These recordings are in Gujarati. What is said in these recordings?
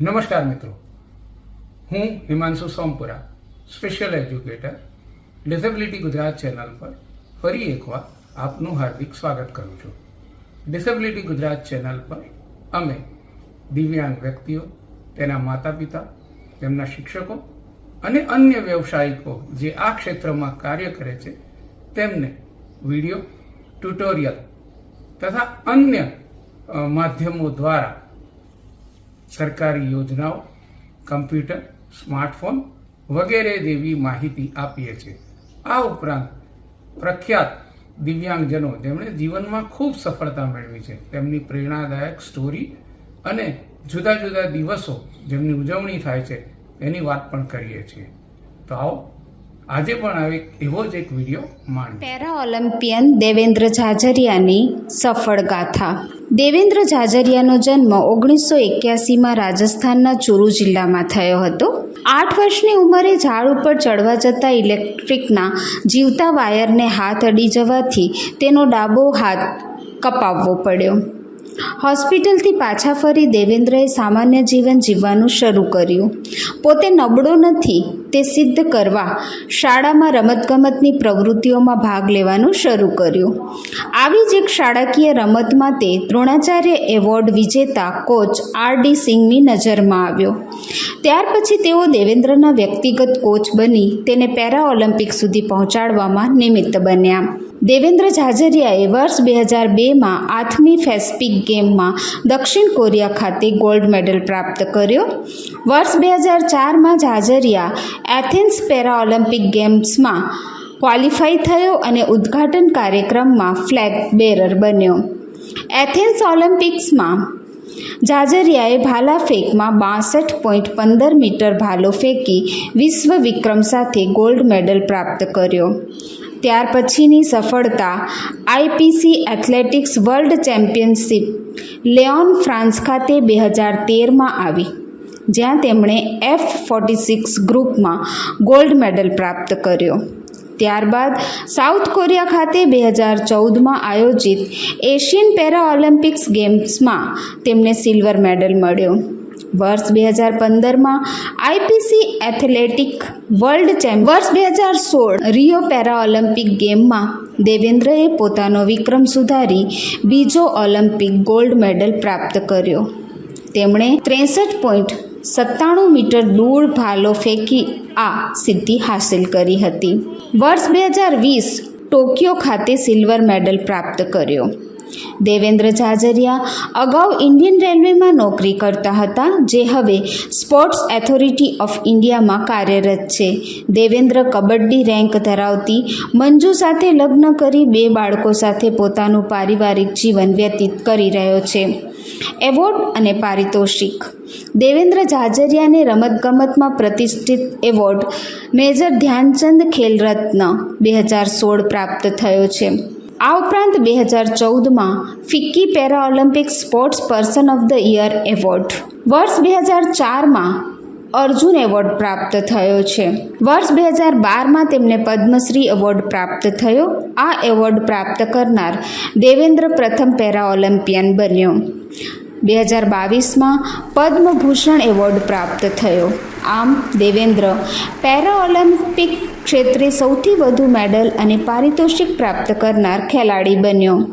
નમસ્કાર મિત્રો. હું Himanshu Sompura special educator disability Gujarat channel પર ફરી એકવાર આપનું હાર્દિક સ્વાગત કરું છું. ડિસેબિલિટી ગુજરાત ચેનલ પર અમે દિવ્યાંગ વ્યક્તિઓ, તેના માતા પિતા તેમના શિક્ષકો અને અન્ય વ્યવસાયિકો જે આ ક્ષેત્રમાં કાર્ય કરે છે, તેમને વીડિયો ટ્યુટોરિયલ તથા અન્ય માધ્યમો દ્વારા સરકારી યોજનાઓ, કમ્પ્યુટર, સ્માર્ટફોન વગેરે જેવી માહિતી આપીએ છીએ. આ ઉપરાંત પ્રખ્યાત દિવ્યાંગજનો જેમણે જીવનમાં ખૂબ સફળતા મેળવી છે. તેમની પ્રેરણાદાયક સ્ટોરી અને જુદા જુદા દિવસો જેમની ઉજવણી થાય છે, એની વાત પણ કરીએ છીએ. તો આવો, આજે પણ આવે એવો જ એક વીડિયો માણ પેરા ઓલિમ્પિયન દેવેન્દ્ર ઝાઝરિયાની સફળ ગાથા. દેવેન્દ્ર ઝાઝરિયાનો જન્મ ઓગણીસો એક્યાસીમાં રાજસ્થાનના ચુરુ જિલ્લામાં થયો હતો. આઠ વર્ષની ઉંમરે ઝાડ ઉપર ચડવા જતા ઇલેક્ટ્રિકના જીવતા વાયરને હાથ અડી જવાથી તેનો ડાબો હાથ કપાવવો પડ્યો. હોસ્પિટલથી પાછા ફરી દેવેન્દ્રએ સામાન્ય જીવન જીવવાનું શરૂ કર્યું. પોતે નબળો નથી તે સિદ્ધ કરવા શાળામાં રમતગમતની પ્રવૃત્તિઓમાં ભાગ લેવાનું શરૂ કર્યું. આવી જ એક શાળાકીય રમતમાં તે દ્રોણાચાર્ય એવોર્ડ વિજેતા કોચ આર ડી સિંઘની નજરમાં આવ્યો. ત્યાર પછી તેઓ દેવેન્દ્રના વ્યક્તિગત કોચ બની તેને પેરા ઓલિમ્પિક સુધી પહોંચાડવામાં નિમિત્ત બન્યા. દેવેન્દ્ર ઝાઝરિયાએ વર્ષ બે હજાર બેમાં આઠમી ફેસ્પિક ગેમમાં દક્ષિણ કોરિયા ખાતે ગોલ્ડ મેડલ પ્રાપ્ત કર્યો. વર્ષ બે હજાર ચારમાં ઝાઝરિયા એથેન્સ પેરા ઓલિમ્પિક ગેમ્સમાં ક્વોલિફાઈ થયો અને ઉદ્ઘાટન કાર્યક્રમમાં ફ્લેગ બેરર બન્યો. એથેન્સ ઓલિમ્પિક્સમાં ઝાઝરિયાએ ભાલા ફેંકમાં બાસઠ પોઈન્ટ પંદર મીટર ભાલો ફેંકી વિશ્વ વિક્રમ સાથે ગોલ્ડ મેડલ પ્રાપ્ત કર્યો. ત્યાર પછીની સફળતા IPC athletics world championship Lyon France ખાતે બે હજાર તેરમાં આવી, જ્યાં તેમણે એફ ફોર્ટી સિક્સ ગ્રુપમાં ગોલ્ડ મેડલ પ્રાપ્ત કર્યો. ત્યારબાદ સાઉથ કોરિયા ખાતે બે હજાર ચૌદમાં આયોજિત એશિયન પેરા ઓલિમ્પિક્સ ગેમ્સમાં તેમને સિલ્વર મેડલ મળ્યો. વર્ષ બે હજાર પંદરમાં આઈપીસી એથ્લેટિક વર્લ્ડ ચેમ્પ વર્ષ બે હજાર સોળ રિયો પેરા ઓલિમ્પિક ગેમમાં દેવેન્દ્રએ પોતાનો વિક્રમ સુધારી બીજો ઓલિમ્પિક ગોલ્ડ મેડલ પ્રાપ્ત કર્યો. તેમણે ત્રેસઠ પોઈન્ટ સત્તાણું મીટર દૂર ભાલો ફેંકી આ સિદ્ધિ હાંસિલ કરી હતી. વર્ષ બે હજાર વીસ ટોક્યો ખાતે સિલ્વર મેડલ પ્રાપ્ત કર્યો. દેવેન્દ્ર ઝાઝરિયા અગાઉ ઇન્ડિયન રેલવેમાં નોકરી કરતા હતા, જે હવે સ્પોર્ટ્સ ઓથોરિટી ઓફ ઇન્ડિયામાં કાર્યરત છે. દેવેન્દ્ર કબડ્ડી રેન્ક ધરાવતી મંજુ સાથે લગ્ન કરી બે બાળકો સાથે પોતાનું પારિવારિક જીવન વ્યતીત કરી રહ્યો છે. એવોર્ડ અને પારિતોષિક. દેવેન્દ્ર ઝાઝરિયાને રમતગમતમાં પ્રતિષ્ઠિત એવોર્ડ મેજર ધ્યાનચંદ ખેલરત્ન બે હજાર સોળ પ્રાપ્ત થયો છે. આ ઉપરાંત બે હજાર ચૌદમાં FICCI para Olympic sports person of the year award. વર્ષ બે હજાર ચારમાં અર્જુન એવોર્ડ પ્રાપ્ત થયો છે. વર્ષ બે હજાર બારમાં તેમને પદ્મશ્રી એવોર્ડ પ્રાપ્ત થયો. આ એવોર્ડ પ્રાપ્ત કરનાર દેવેન્દ્ર પ્રથમ પેરા ઓલિમ્પિયન બન્યો. બે હજાર બાવીસમાં પદ્મભૂષણ એવોર્ડ પ્રાપ્ત થયો. આમ, દેવેન્દ્ર પેરા ઓલિમ્પિક ક્ષેત્રે સૌથી વધુ મેડલ અને પારિતોષિક પ્રાપ્ત કરનાર ખેલાડી બન્યો.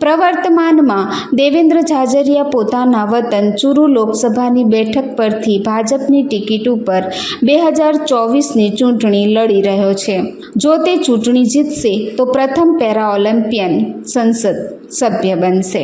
પ્રવર્તમાનમાં, દેવેન્દ્ર ઝાઝરિયા પોતાના વતન ચુરુ લોકસભાની બેઠક પરથી ભાજપની ટિકિટ ઉપર બે હજાર ચોવીસની ચૂંટણી લડી રહ્યો છે. જો તે ચૂંટણી જીતશે, તો પ્રથમ પેરા ઓલિમ્પિયન સંસદ સભ્ય બનશે.